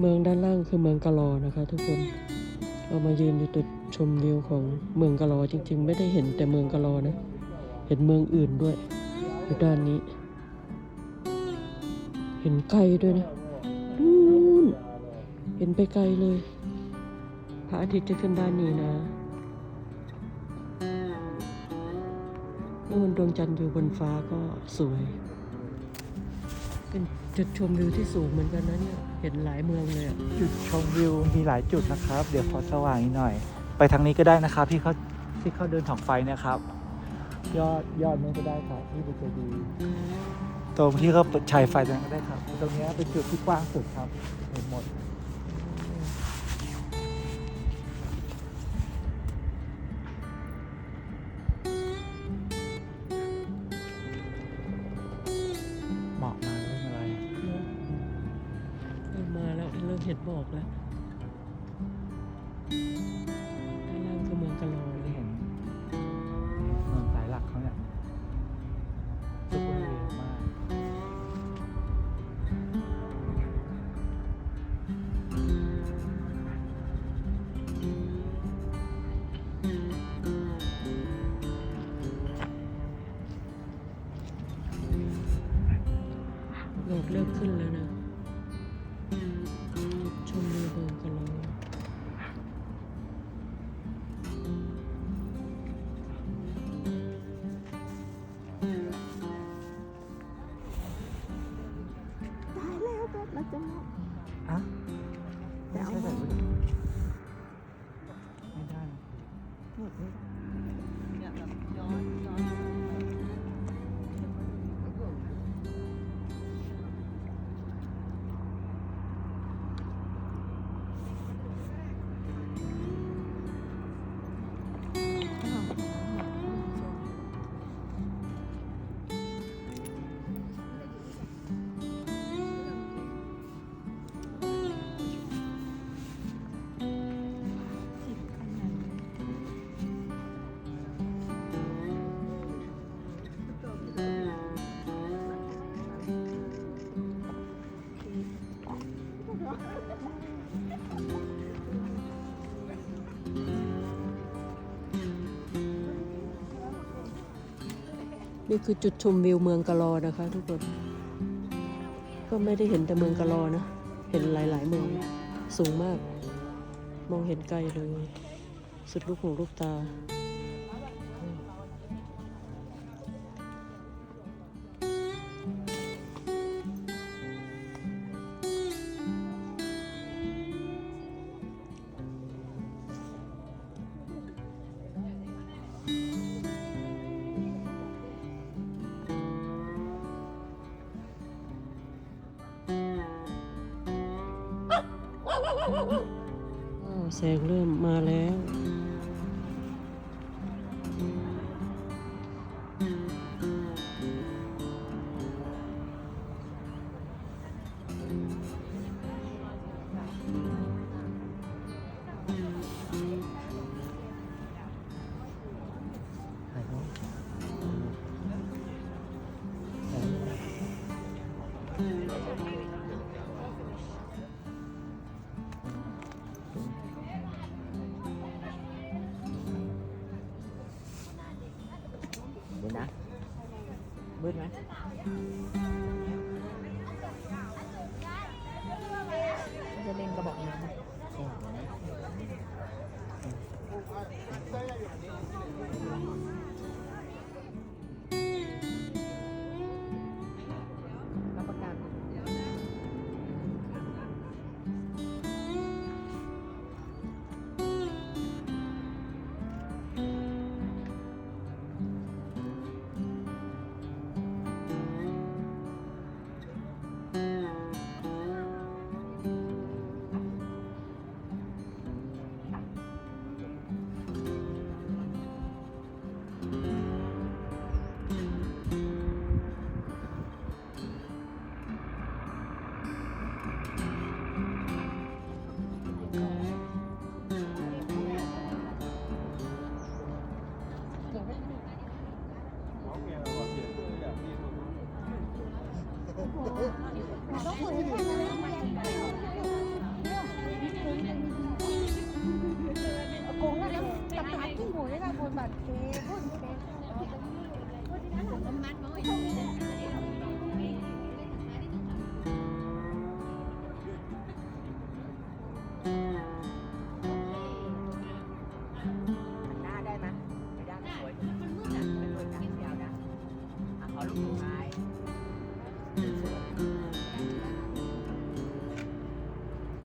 เมืองด้านล่างคือเมืองกะลอนะคะ ทุกคนเรามายืนอยู่จุดชมวิวของเมืองกะลอจริง ๆ ไม่ได้เห็นแต่เมืองกะลอนะ เห็นเมืองอื่นด้วย อยู่ด้านนี้ เห็นไกลด้วยนะนู่นเห็นไปไกลเลยพระอาทิตย์จะขึ้นด้านนี้นะนู่นดวงจันทร์อยู่บนฟ้าก็สวย เป็นจุดชมวิวที่สูงเหมือนกันนะเนี่ย เห็นหลายเมืองเลยอะจุดชมวิวมีหลายจุดนะครับ เดี๋ยวขอสว่างอีกหน่อย ไปทางนี้ก็ได้นะครับที่เขาที่เขาเดินถ่องไฟเนะครับ ยอดยอดนู้นก็ได้ครับที่เป็นเจดี ตรงที่เขาปิดฉายไฟตรงนั้นก็ได้ครับ ตรงเนี้ยเป็นจุดที่กว้างสุดครับ เริ่มเห็นหมอกแล้วด้านล่างคือเมืองกะลอเลที่ยเห็นเมืองสายหลักเขาเนี่ยซุปเปอร์เวย์มากหมอกเริ่มขึ้นแล้วนะ แล้วก็เราจะหมดอะเดี๋ยวเอาไม่หมใช่ดใส่ไว้ดิไม่ได้นะหมดไม่ได้ นี่คือจุดชมวิวเมืองกะลอนะคะ ทุกคน ก็ไม่ได้เห็นแต่เมืองกะลอนะ เห็นหลาย ๆ เมือง สูงมาก มองเห็นไกลเลย สุดลูกหูลูกตา แสงเริ่มมาแล้ว มืดไหม cũng là đang tập tán kinh ngồi ra buồn bản thế